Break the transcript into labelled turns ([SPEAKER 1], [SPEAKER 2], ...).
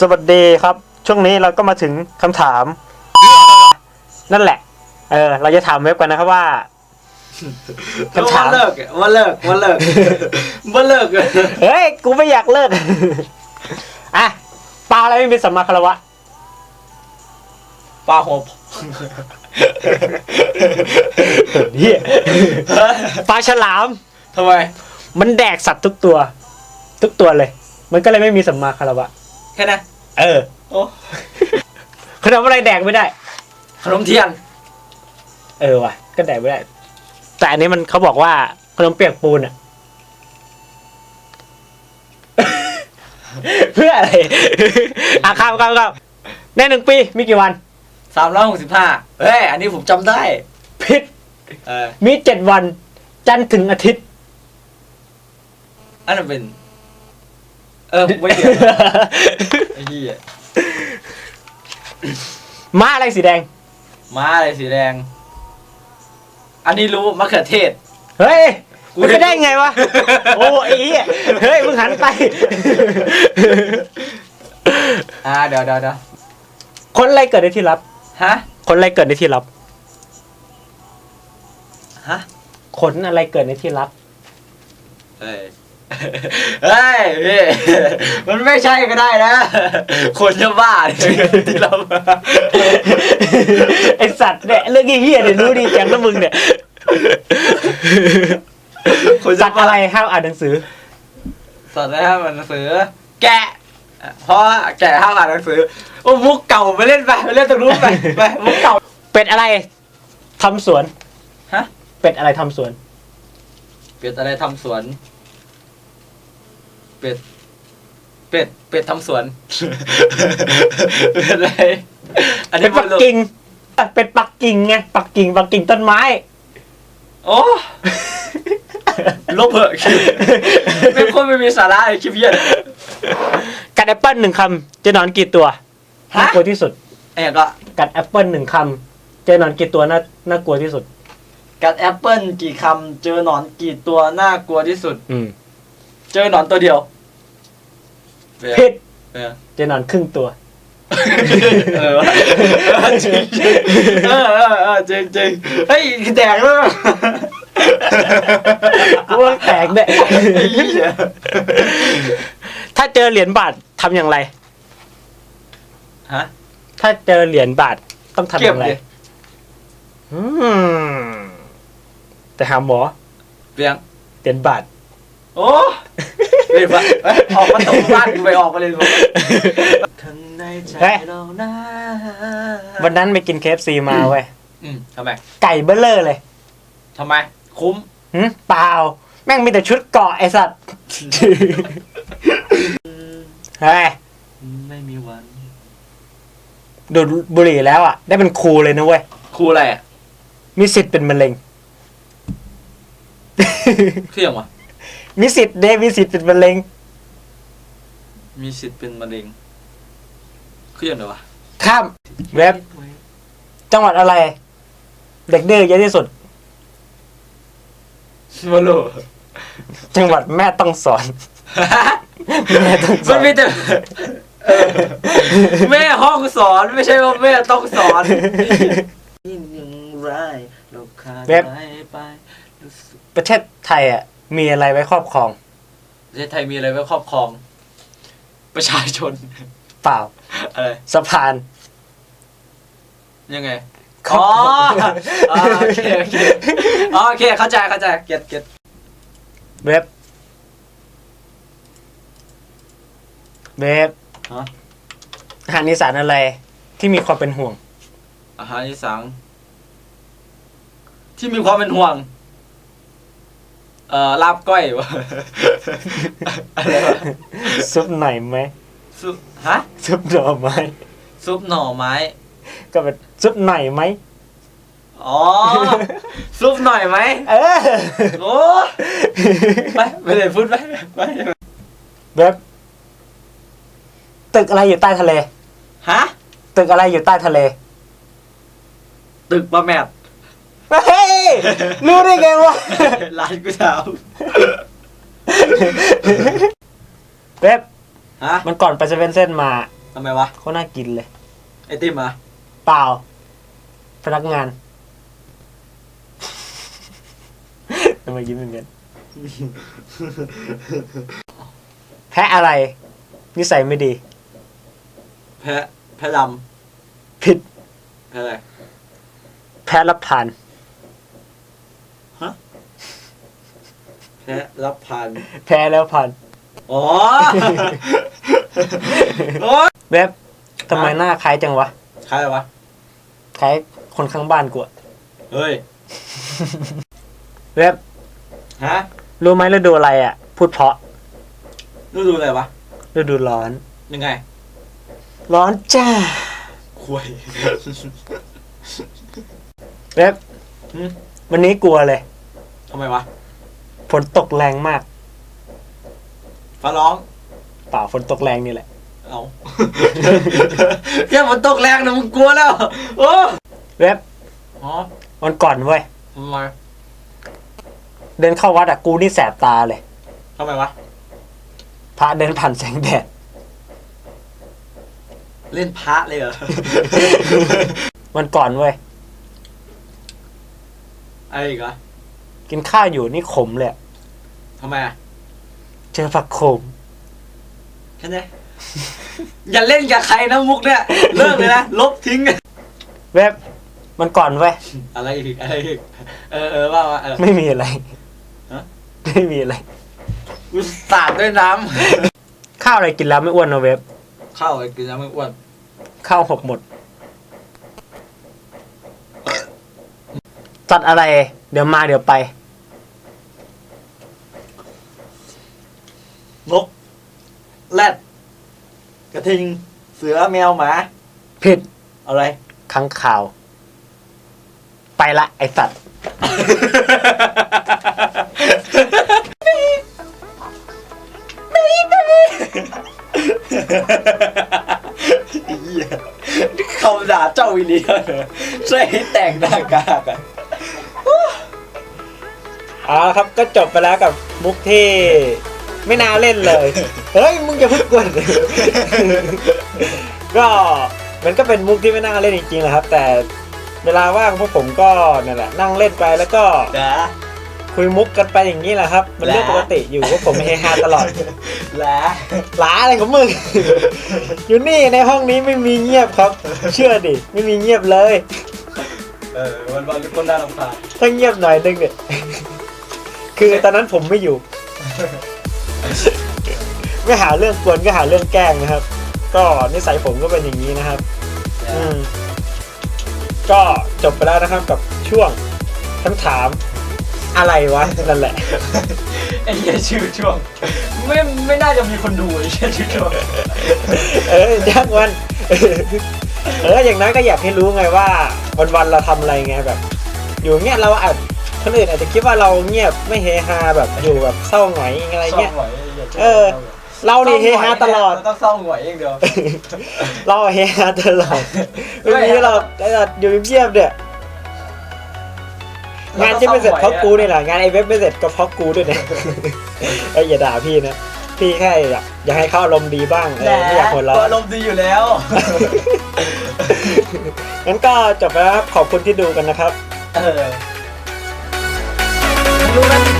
[SPEAKER 1] สวัสดีครับ ช่วงนี้เราก็มาถึงคำถาม นั่นแหละ เออ เราจะถามเว็บกันนะครับว่าคำถาม
[SPEAKER 2] ว่าเลิกอะว่าเลิกว่าเลิกว่าเลิกอะ
[SPEAKER 1] เฮ้ยกูไม่อยากเลิกอะปลาอะไรไม่มีสัมมาคารวะ
[SPEAKER 2] ปลาหัว
[SPEAKER 1] เฮียปลาฉลาม
[SPEAKER 2] ทำไม
[SPEAKER 1] มันแดกสัตว์ทุกตัว ทุกตัวเลย มันก็เลยไม่มีสัมมาคารวะ
[SPEAKER 2] แค่นั้น
[SPEAKER 1] เออ
[SPEAKER 2] โอ้
[SPEAKER 1] ขนมอะไรแดกไม่ได้
[SPEAKER 2] ขนมเทียน
[SPEAKER 1] เออว่ะ ก็แดกไม่ได้ แต่อันนี้มันเขาบอกว่าขนมเปียกปูนอะเพื่ออะไร อะข้ามข้ามข้ามในหนึ่งปีมีกี่วัน
[SPEAKER 2] สามร้อยหกสิบห้าเฮ้ย อันนี้ผมจำได้
[SPEAKER 1] พิษ
[SPEAKER 2] เออ
[SPEAKER 1] มีเจ็ดวัน จันทร์ถึงอาทิตย์
[SPEAKER 2] อันนั้นเป็น เออไม่เกี่ยวไอ้เหี้ย
[SPEAKER 1] ม้าอะไรสีแดง
[SPEAKER 2] ม้าอะไรสีแดง อันนี้รู้มะเขือเทศ
[SPEAKER 1] เฮ้ย
[SPEAKER 2] กู
[SPEAKER 1] มันจะได้ไงวะ โอ้ไอ้เหี้ยเฮ้ยมึงหันไป
[SPEAKER 2] อ่าเดี๋ยวเดี๋ยวเดี๋ยว
[SPEAKER 1] คนอะไรเกิดในที่ลับ
[SPEAKER 2] ฮะ
[SPEAKER 1] คนอะไรเกิดในที่ลับ
[SPEAKER 2] ฮะ
[SPEAKER 1] ขนอะไรเกิดในที่ลับ
[SPEAKER 2] เฮ้ย เฮ้ยพี่มันไม่ใช่ก็ได้นะ คนจะบ้าเนี่ยที่เรา
[SPEAKER 1] ไอสัตว์เนี่ยเรื่องเหี้ยๆเนี่ยรู้ดีจังนะมึงเนี่ย
[SPEAKER 2] คน
[SPEAKER 1] สั
[SPEAKER 2] จะ
[SPEAKER 1] ตว์
[SPEAKER 2] บ้า
[SPEAKER 1] อะไรห้ามอ่านหนังสือ
[SPEAKER 2] สัตว์นะครับมันหนังสือ แกะเพราะว่าแกะห้ามอ่านหนังสือโอ้มุกเก่าไปเล่นไปไปเล่นตรงนู้นไปไปมุกเก่า
[SPEAKER 1] เป็ดอะไรทำสวน
[SPEAKER 2] ฮะ
[SPEAKER 1] เป็ดอะไรทำสวน
[SPEAKER 2] เป็ดอะไรทำสวน เป็ด เป็ด เป็ดทำสวน เป็ดอะไร อัน
[SPEAKER 1] เป็
[SPEAKER 2] นี้
[SPEAKER 1] ดปักกิ่งเป็ดปักกิ่งไงปักกิ่งปักกิ่งต้นไม้
[SPEAKER 2] โอ้ลบเหอะคลิปไม่คนไม่มีสาระเลยคลิปเหี้ยอะ
[SPEAKER 1] กัดแอปเปิลหนึ่งคำเจะนอนกี่ตัว
[SPEAKER 2] ฮะ
[SPEAKER 1] น่ากลัวที่สุด
[SPEAKER 2] ไอ้ก็
[SPEAKER 1] กัดแอปเปิลหนึ่งคำเจะนอนกี่ตัวน่าน่ากลัวที่สุด
[SPEAKER 2] กัดแอปเปิลกี่คำเจอหนอนกี่ตัวน่ากลัวที่สุด
[SPEAKER 1] อืม
[SPEAKER 2] เจอหนอนตัวเดียว
[SPEAKER 1] พิษ
[SPEAKER 2] เออ
[SPEAKER 1] เจะนอนครึ่งตัว
[SPEAKER 2] เออวะจริงๆเออเออเออจริงจริงเฮ้ยแดกแล้ว
[SPEAKER 1] กูว่าแตกเนี่ย
[SPEAKER 2] ไอ้เหี้ย
[SPEAKER 1] ถ้าเจอเหรียญบาททำอย่างไร
[SPEAKER 2] ฮะ
[SPEAKER 1] ถ้าเจอเหรียญบาทต้องทำอย่างไร
[SPEAKER 2] เก็บดิ
[SPEAKER 1] อืมแต่หาหมอ
[SPEAKER 2] เปียง
[SPEAKER 1] เหรียญบาท
[SPEAKER 2] โอ้ ไปไปไปออกประตูบ้านกูไปออกไปเลยข้างในใจ
[SPEAKER 1] เฮ้ย
[SPEAKER 2] เรานะ
[SPEAKER 1] วันนั้นไปกินเคฟซีมาเว้ย
[SPEAKER 2] อืมทำไม
[SPEAKER 1] ไก่เบลเลอร์เลย
[SPEAKER 2] ทำไม คุ้ม
[SPEAKER 1] หึเปล่า แม่งมีแต่ชุดเกาะไอสัตว์เฮ้ย
[SPEAKER 2] ไม่มีวัน
[SPEAKER 1] ดูดบุหรี่แล้วอะ ได้เป็นครูเลยนะเว้ย
[SPEAKER 2] ครูอะไรอะ
[SPEAKER 1] มีสิทธิ์เป็นมะเร็ง
[SPEAKER 2] เครื่องวะ
[SPEAKER 1] มีสิทธิ์เดมีสิทธิ์เป็นมะเร็ง
[SPEAKER 2] มีสิทธิ์เป็นมะเร็งเครื่องเหรอวะ
[SPEAKER 1] ข้ามเว็บจังหวัดอะไร เด็กดื้อเยอะที่สุด
[SPEAKER 2] ไม่รู้
[SPEAKER 1] จังหวัดแม่ต้องสอน แม่ต้องส
[SPEAKER 2] มั
[SPEAKER 1] อนน
[SPEAKER 2] มีแต่เออแม่ห้องสอนไม่ใช่ว่าแม่ต้องสอนยิ่งยังไรเราขาด
[SPEAKER 1] เว็บ
[SPEAKER 2] ไปไปรู้สึก
[SPEAKER 1] ประเทศไทยอะ มีอะไรไว้ครอบครอง
[SPEAKER 2] ประเทศไทยมีอะไรไว้ครอบครอง ประชาชน
[SPEAKER 1] เปล่า
[SPEAKER 2] อะไร
[SPEAKER 1] สะพาน
[SPEAKER 2] ยังไง
[SPEAKER 1] ครอบ
[SPEAKER 2] อ๋อ
[SPEAKER 1] ครอง
[SPEAKER 2] อ๋อโอเคโอเคอ๋อโอเคเข้าใจเข้าใจเก็ตเก็ต
[SPEAKER 1] เว็บเว็บ
[SPEAKER 2] ฮะ
[SPEAKER 1] อาหารอีสานอะไร ที่มีความเป็นห่วง
[SPEAKER 2] อาหารอีสานที่มีความเป็นห่วง เอ่อลาบก้อยวะอะไรวะ
[SPEAKER 1] ซุปหน่อยไหม
[SPEAKER 2] ซุปฮะ
[SPEAKER 1] ซุปหน่อไม้
[SPEAKER 2] ซุปหน่อไม้
[SPEAKER 1] ก็เป็นซุปหน่อยไหม
[SPEAKER 2] อ๋อซุปหน่อยไหม
[SPEAKER 1] เออ
[SPEAKER 2] โอ้ไปไปเลยพูดไปไป
[SPEAKER 1] เว็บตึกอะไรอยู่ใต้ทะเล
[SPEAKER 2] ฮะ
[SPEAKER 1] ตึกอะไรอยู่ใต้ทะเล
[SPEAKER 2] ตึกปะแมท
[SPEAKER 1] เฮ้ย รู้ได้ไงวะ
[SPEAKER 2] ร้านกูถาม
[SPEAKER 1] เว็บ
[SPEAKER 2] ฮะ
[SPEAKER 1] มันก่อนไปเซเว่นเส้นมา
[SPEAKER 2] ทำไมวะ
[SPEAKER 1] เขาน่ากินเลย
[SPEAKER 2] ไอติมอะ
[SPEAKER 1] เปล่า พนักงานทำไมยิ้มอย่างนั้นแพ้อะไร นิสัยไม่ดี
[SPEAKER 2] แพะแพะด
[SPEAKER 1] ผิดำ
[SPEAKER 2] แพะอะไร
[SPEAKER 1] แพ้รับทาน
[SPEAKER 2] แพะรับพัน
[SPEAKER 1] แพ้แล้วพัน
[SPEAKER 2] อ๋อโอ้ย
[SPEAKER 1] เว็บทำไมหน้าคล้ายจังวะ
[SPEAKER 2] ใครวะ
[SPEAKER 1] คล้ายคนข้างบ้านกูอะ
[SPEAKER 2] เฮ้ย
[SPEAKER 1] เว็บ
[SPEAKER 2] ฮะ
[SPEAKER 1] รู้ไหมฤดูอะไรอะ พูดเพราะ
[SPEAKER 2] ดูดูอะไรวะ
[SPEAKER 1] ฤดูร้อน
[SPEAKER 2] ยังไง
[SPEAKER 1] ร้อนจ้า
[SPEAKER 2] คุย
[SPEAKER 1] เว็บ
[SPEAKER 2] หืม
[SPEAKER 1] วันนี้กลัวเลย
[SPEAKER 2] ทำไมวะ
[SPEAKER 1] ฝนตกแรงมาก
[SPEAKER 2] ฟ้าร้อง
[SPEAKER 1] เปล่าฝนตกแรงนี่แหละ
[SPEAKER 2] เอา แค่ฝนตกแรงนะมึงกลัวแล้ว โอ้
[SPEAKER 1] เว็บ
[SPEAKER 2] อ๋อ
[SPEAKER 1] วันก่อนเว้ย
[SPEAKER 2] ทำไม
[SPEAKER 1] เดินเข้าวัดอะกูนี่แสบตาเลย
[SPEAKER 2] ทำไมวะ
[SPEAKER 1] พระเดินผ่านแสงแดด
[SPEAKER 2] เล่นพระเลยเหรอ
[SPEAKER 1] วันก่อนเว้ย
[SPEAKER 2] อะไรอีกเหรอ
[SPEAKER 1] กินข้าวอยู่นี่ขมเลยอะ
[SPEAKER 2] ทำไมอะ
[SPEAKER 1] เจอผักขม
[SPEAKER 2] แค่นี้อย่าเล่นกับใครนะมุกเนี่ย เลิกเลยนะ ลบทิ้ง
[SPEAKER 1] เว็บมันก่อนเว้ย
[SPEAKER 2] อะไรอีก อะไรอีก เออเออว่าว่าเออ
[SPEAKER 1] ไม่มีอะไร
[SPEAKER 2] ฮะ
[SPEAKER 1] ไม่มีอะไร
[SPEAKER 2] อุตสาดด้วยน้
[SPEAKER 1] ข้าวอะไรกินแล้วไม่อ้วนนะเว็บำ
[SPEAKER 2] ข้าวอะไรกินแล้วไม่อ้วน
[SPEAKER 1] ข้าวหกหมดจัดอะไร เดี๋ยวมาเดี๋ยวไป
[SPEAKER 2] นก แรดกระทิง เสือแมวหมา
[SPEAKER 1] ผิด
[SPEAKER 2] อะไร
[SPEAKER 1] ค้างข่าว ไปละไอสัตว์
[SPEAKER 2] เหี้ยเขาด่าเจ้าวิลเลียมช่วยให้แต่งหน้ากากอะ
[SPEAKER 1] เอาละครับก็จบไปแล้วกับมุกที่ ไม่น่าเล่นเลย เฮ้ยมึงอย่าเพึ่งกวนก็มันก็เป็นมุกที่ไม่น่าเล่นจริงๆแหละครับ แต่เวลาว่างพวกผมก็นั่นแหละ นั่งเล่นไปแล้วก็
[SPEAKER 2] ด่า
[SPEAKER 1] คุยมุกกันไปอย่างนี้แหละครับ มันเรื่องปกติอยู่พวกผมเฮฮาตลอด
[SPEAKER 2] แหละ
[SPEAKER 1] หลาอะไรของมึงอยู่นี่ในห้องนี้ไม่มีเงียบครับ เชื่อดิไม่มีเงียบเลย
[SPEAKER 2] เออวันวันๆคนน่ารำคาญ
[SPEAKER 1] ถ้าเงียบหน่อยนึงเนี่ยคือตอนนั้นผมไม่อยู่ ไม่หาเรื่องกวนก็หาเรื่องแกล้งนะครับ ก็นิสัยผมก็เป็นอย่างนี้นะครับ อืมก็จบไปแล้วนะครับกับช่วงคำถามอะไรวะนั่นแหละ
[SPEAKER 2] ไอ้เหี้ยชื่อช่วง ไม่ไม่น่าจะมีคนดูไอ้เหี้ยชื่อช่วง
[SPEAKER 1] เออจ้างวันเอออย่างนั้นก็อยากให้รู้ไงว่าวันๆเราทำอะไรไงแบบ อยู่เงี้ยเราอาจ คนอื่นอาจจะคิดว่าเราเงียบไม่เฮฮาแบบอยู่แบบเศร้าหงอยอะไรเงี้ย
[SPEAKER 2] ศร้าหงอยไหี้ย
[SPEAKER 1] เออ เรานี่เฮฮาตลอด
[SPEAKER 2] เราต้องเศร้าหงอยเองเดียว
[SPEAKER 1] เราเฮฮาตลอดไม่มีเราแต่อยู่เงียบๆเนี่ยงานที่ไม่เสร็จเพราะกูนี่แหละงานไอเว็บไม่เสร็จก็เพราะกูด้วยเนี่ยเอ้ยอย่าด่าพี่นะพี่แค่อยากอยากให้เขาอารมณ์ดีบ้างเออไม่อยากหัวเราะ
[SPEAKER 2] ตัวลมณ์ดีอยู่แล้ว
[SPEAKER 1] งั้นก็จบแล้วครับขอบคุณที่ดูกันนะครับ
[SPEAKER 2] เออ รู้ไหม